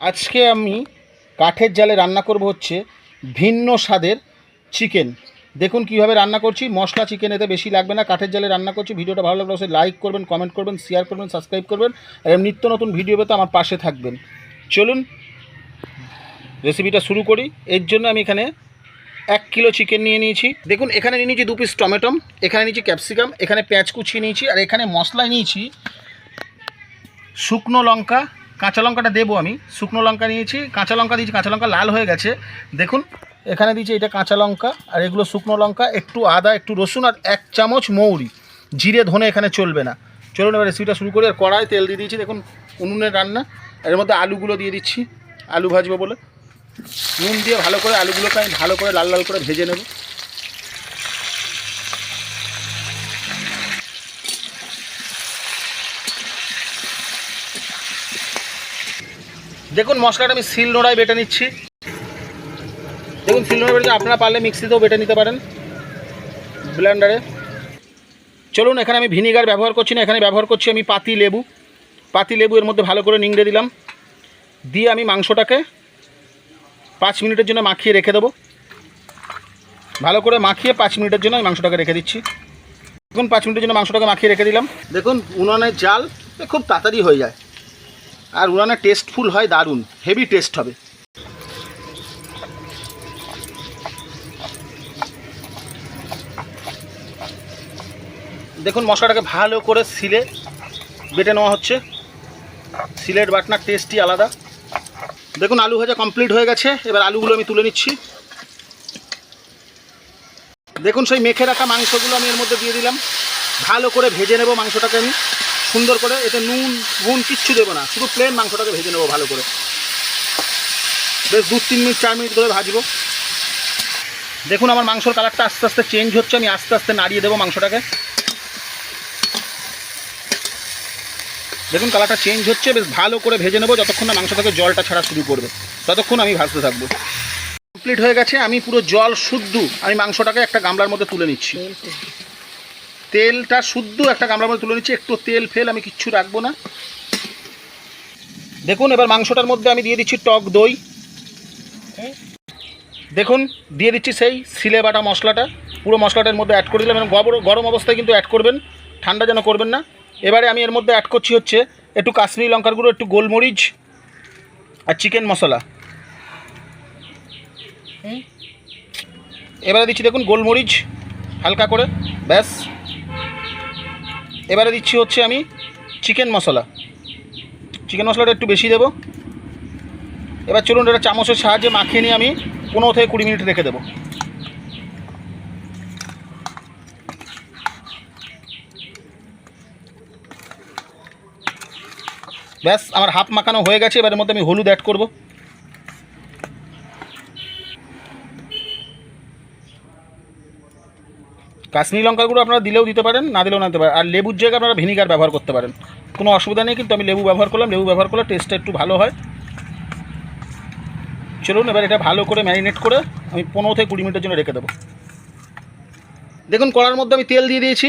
আজকে আমি কাঠের জালে রান্না করব হচ্ছে ভিন্ন স্বাদের চিকেন। দেখুন কীভাবে রান্না করছি। মশলা চিকেন এতে বেশি লাগবে না। কাঠের জালে রান্না করছি। ভিডিওটা ভালো লাগলে অবশ্যই লাইক করবেন কমেন্ট করবেন শেয়ার করবেন সাবস্ক্রাইব করবেন। আর নিত্য নতুন ভিডিও পেতে আমার পাশে থাকবেন। চলুন রেসিপিটা শুরু করি। এর জন্য আমি এখানে এক কিলো চিকেন নিয়ে নিয়েছি। দেখুন, এখানে নিয়ে নিয়েছি দু পিস টমেটম এখানে নিয়েছি ক্যাপসিকাম এখানে পেঁয়াজ কুচিয়ে নিয়েছি, আর এখানে মশলায় নিয়েছি শুকনো লঙ্কা কাঁচা লঙ্কাটা দেবো আমি। শুকনো লঙ্কা নিয়েছি। কাঁচা লঙ্কা দিয়েছি, কাঁচা লঙ্কা লাল হয়ে গেছে। দেখুন, এখানে দিয়েছি এটা কাঁচা লঙ্কা, আর এগুলো শুকনো লঙ্কা, একটু আদা, একটু রসুন, আর এক চামচ মৌরি। জিরে, ধনে এখানে চলবে না। চলুন, এবার রেসিপিটা শুরু করি, আর কড়াই তেল দিয়ে দিয়েছি। দেখুন, উনুনের রান্না এর মধ্যে আলুগুলো দিয়ে দিচ্ছি। আলু ভাজবো বলে। নুন দিয়ে ভালো করে আলুগুলোকে আমি ভালো করে লাল লাল করে ভেজে নেব। দেখুন, মশলাটা আমি শিল নোড়ায় বেটে নিচ্ছি। দেখুন শিল নোড়ায় বেটে আপনারা পারলে মিক্সিতেও বেটে নিতে পারেন ব্লেন্ডারে। চলুন, এখানে আমি ভিনিগার ব্যবহার করছি না, এখানে ব্যবহার করছি আমি পাতি লেবু। পাতি লেবু এর মধ্যে ভালো করে নিংড়ে দিলাম। দিয়ে আমি মাংসটাকে পাঁচ মিনিটের জন্য মাখিয়ে রেখে দেবো। ভালো করে মাখিয়ে পাঁচ মিনিটের জন্য আমি মাংসটাকে রেখে দিচ্ছি। দেখুন, পাঁচ মিনিটের জন্য মাংসটাকে মাখিয়ে রেখে দিলাম। দেখুন, উনানের জাল খুব তাড়াতাড়ি হয়ে যায়। আর উনানের টেস্টফুল হয়, দারুণ। হেভি টেস্ট হবে। দেখুন, মশলাটাকে ভালো করে সিলে, বেটে নেওয়া হচ্ছে। সিলের বাটনার টেস্টই আলাদা। দেখুন, আলু ভাজা কমপ্লিট হয়ে গেছে। এবার আলুগুলো আমি তুলে নিচ্ছি। দেখুন, সেই মেখে রাখা মাংসগুলো আমি এর মধ্যে দিয়ে দিলাম। ভালো করে ভেজে নেব মাংসটাকে আমি। সুন্দর করে এতে নুন, গুণ কিচ্ছু দেবো না, শুধু প্লেন মাংসটাকে ভেজে নেব ভালো করে। বেশ দু তিন মিনিট, চার মিনিট ধরে ভাজবো। দেখুন আমার মাংসর কালারটা আস্তে আস্তে চেঞ্জ হচ্ছে, আমি আস্তে আস্তে নাড়িয়ে দেবো মাংসটাকে। দেখুন কালারটা চেঞ্জ হচ্ছে, বেশ ভালো করে ভেজে নেব, যতক্ষণ না মাংস থেকে জলটা ছাড়া শুরু করবে। ততক্ষণ আমি ভাজতে থাকব। কমপ্লিট হয়ে গেছে, আমি পুরো জল শুদ্ধ, আমি মাংসটাকে একটা গামলার মধ্যে তুলে নিচ্ছি। তেলটা শুদ্ধ একটা গামলার মধ্যে তুলে নিচ্ছি, একটু তেল ফেল, আমি কিচ্ছু রাখব না। দেখুন, এবার মাংসটার মধ্যে আমি দিয়ে দিচ্ছি টক দই। দেখুন, দিয়ে দিচ্ছি সেই সিলে বাটা মশলাটা। পুরো মশলাটার মধ্যে অ্যাড করে দিলাম এবং গরম অবস্থায় কিন্তু অ্যাড করবেন, ঠান্ডা যেন করবেন না। এবারে আমি এর মধ্যে অ্যাড করছি হচ্ছে একটু কাশ্মীরি লঙ্কার গুঁড়ো, একটু গোলমরিচ আর চিকেন মশলা। এবারে দিচ্ছি দেখুন গোলমরিচ, হালকা করে, ব্যাস। এবারে দিচ্ছি হচ্ছে আমি চিকেন মশলা। চিকেন মশলাটা একটু বেশি দেবো। এবার চলুন এটা চামচের সাহায্যে মাখিয়ে নিয়ে আমি পনেরো থেকে কুড়ি মিনিট রেখে দেবো। ব্যাস, আমার হাফ মাখানো হয়ে গেছে এবার এর মধ্যে আমি হলুদ অ্যাড করব। কাশ্মীরি লঙ্কার গুঁড়ো আপনারা দিলেও দিতে পারেন, না দিলেও না দিতে পারেন। আর লেবুর জায়গায় আপনারা ভিনিগার ব্যবহার করতে পারেন। কোনো অসুবিধা নেই, কিন্তু আমি লেবু ব্যবহার করলাম। লেবু ব্যবহার করলে টেস্টটা একটু ভালো হয়। চলুন, এবার এটা ভালো করে ম্যারিনেট করে আমি পনেরো থেকে কুড়ি মিনিটের জন্য রেখে দেবো। দেখুন, কড়ার মধ্যে আমি তেল দিয়ে দিয়েছি।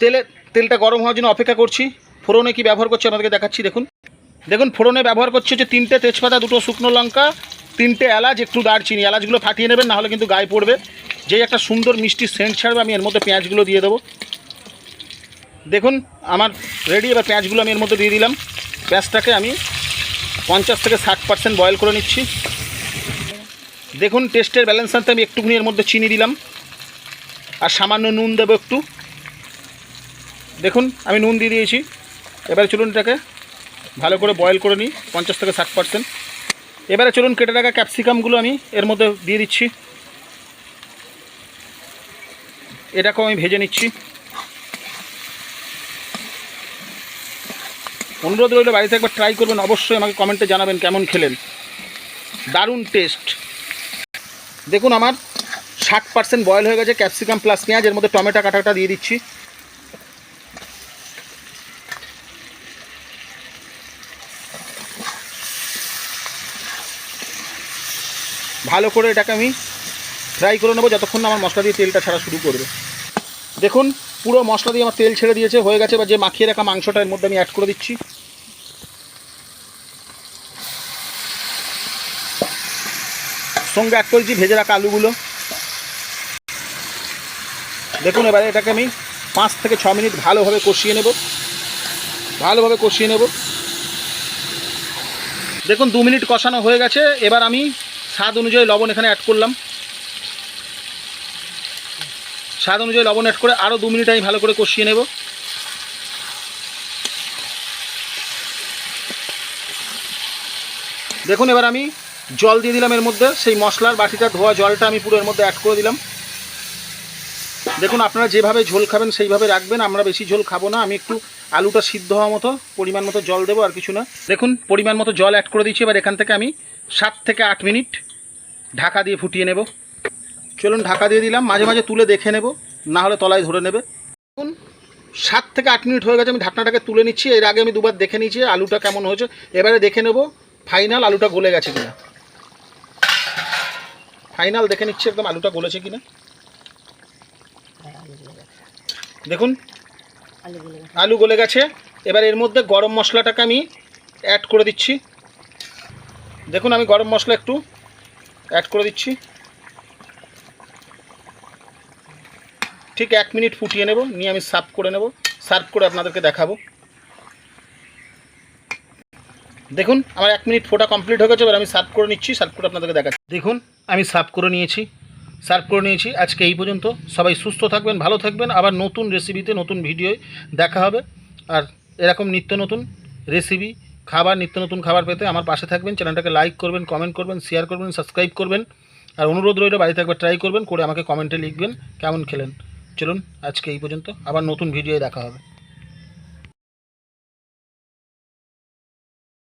তেলে, তেলটা গরম হওয়ার জন্য অপেক্ষা করছি। ফোড়নে কি ব্যবহার করছি আপনাদেরকে দেখাচ্ছি, দেখুন। দেখুন, ফোড়নে ব্যবহার করছি হচ্ছে তিনটে তেজপাতা, দুটো শুকনো লঙ্কা তিনটে এলাচ, একটু দারচিনি এলাচগুলো ফাটিয়ে নেবেন, নাহলে কিন্তু গায়ে পড়বে। যেই একটা সুন্দর মিষ্টি সেন্ট ছাড়বে, আমি এর মধ্যে পেঁয়াজগুলো দিয়ে দেবো। দেখুন, আমার রেডি এবার পেঁয়াজগুলো আমি এর মধ্যে দিয়ে দিলাম। পেঁয়াজটাকে আমি পঞ্চাশ থেকে ষাট পার্সেন্ট বয়েল করে নিচ্ছি। দেখুন টেস্টের ব্যালেন্স আনতে আমি একটুখানি এর মধ্যে চিনি দিলাম। আর সামান্য নুন দেবো একটু। দেখুন, আমি নুন দিয়ে দিয়েছি। এবারে চলুন এটাকে ভালো করে বয়েল করে নিই, পঞ্চাশ থেকে ষাট পার্সেন্ট এবারে চলুন কেটে রাখা ক্যাপসিকামগুলো আমি এর মধ্যে দিয়ে দিচ্ছি। এটাকেও আমি ভেজে নিচ্ছি। অনুরোধ রইলে, বাড়িতে একবার ট্রাই করবেন, অবশ্যই আমাকে কমেন্টে জানাবেন কেমন খেলেন। দারুণ টেস্ট দেখুন, আমার ষাট পার্সেন্ট বয়েল হয়ে গেছে ক্যাপসিকাম প্লাস পেঁয়াজ, এর মধ্যে টমেটো কাটাটা দিয়ে দিচ্ছি। ভালো করে এটাকে আমি ফ্রাই করে নেব যতক্ষণ না আমার মশলা দিয়ে তেলটা ছাড়া শুরু করবে। দেখুন, পুরো মশলা দিয়ে আমার তেল ছেড়ে দিয়েছে, হয়ে গেছে বা যে মাখিয়ে রাখা মাংসটা এর মধ্যে আমি অ্যাড করে দিচ্ছি। সঙ্গে অ্যাড করেছি ভেজে রাখা আলুগুলো। দেখুন, এবারে এটাকে আমি পাঁচ থেকে ছ মিনিট ভালোভাবে কষিয়ে নেব। ভালোভাবে কষিয়ে নেব। দেখুন, দু মিনিট কষানো হয়ে গেছে, এবার আমি স্বাদ অনুযায়ী লবণ এখানে অ্যাড করলাম। স্বাদ অনুযায়ী লবণ অ্যাড করে আরও দু মিনিট আমি ভালো করে কষিয়ে নেব। দেখুন, এবার আমি জল দিয়ে দিলাম এর মধ্যে। সেই মশলার বাটিটা, ধোয়া জলটা আমি পুরো এর মধ্যে অ্যাড করে দিলাম। দেখুন, আপনারা যেভাবে ঝোল খাবেন সেইভাবে রাখবেন। আমরা বেশি ঝোল খাব না। আমি একটু আলুটা সিদ্ধ হওয়া মতো, পরিমাণ মতো জল দেবো আর কিছু না। দেখুন, পরিমাণ মতো জল অ্যাড করে দিচ্ছি এবার এখান থেকে আমি সাত থেকে আট মিনিট ঢাকা দিয়ে ফুটিয়ে নেব। চলুন ঢাকা দিয়ে দিলাম, মাঝে মাঝে তুলে দেখে নেব, না হলে তলায় ধরে নেবে। দেখুন, সাত থেকে আট মিনিট হয়ে গেছে, আমি ঢাকনাটাকে তুলে নিচ্ছি। এর আগে আমি দুবার দেখে নিয়েছি, আলুটা কেমন হয়েছে। এবারে দেখে নেব, ফাইনাল আলুটা গলে গেছে কিনা। ফাইনাল দেখে নিচ্ছি একদম আলুটা গলেছে কিনা। দেখুন, আলু গলে গেছে। এবার এর মধ্যে গরম মশলাটাকে আমি অ্যাড করে দিচ্ছি। দেখুন, আমি গরম মশলা একটু অ্যাড করে দিচ্ছি। ঠিক এক মিনিট ফুটিয়ে নেব, নিয়ে আমি সার্ভ করে নেব। সার্ভ করে আপনাদেরকে দেখাবো। দেখুন, আমার এক মিনিট ফোটা কমপ্লিট হয়ে গেছে, এবার আমি সার্ভ করে নিচ্ছি সার্ভ করে আপনাদেরকে দেখাচ্ছি। দেখুন, আমি সার্ভ করে নিয়েছি সার্ভ করে নিয়েছি। আজকে এই পর্যন্ত। সবাই সুস্থ থাকবেন, ভালো থাকবেন। আবার নতুন রেসিপিতে নতুন ভিডিওয় দেখা হবে। আর এরকম নিত্য নতুন রেসিপি খাবার, নিত্য নতুন খাবার পেতে আমার পাশে থাকবেন, চ্যানেলটাকে লাইক করবেন কমেন্ট করবেন শেয়ার করবেন সাবস্ক্রাইব করবেন। আর অনুরোধ রইল, বাড়িতে একবার ট্রাই করবেন, করে আমাকে কমেন্টে লিখবেন, কেমন খেলেন। চলুন, আজকে এই পর্যন্ত, আবার নতুন ভিডিওয়ে দেখা হবে।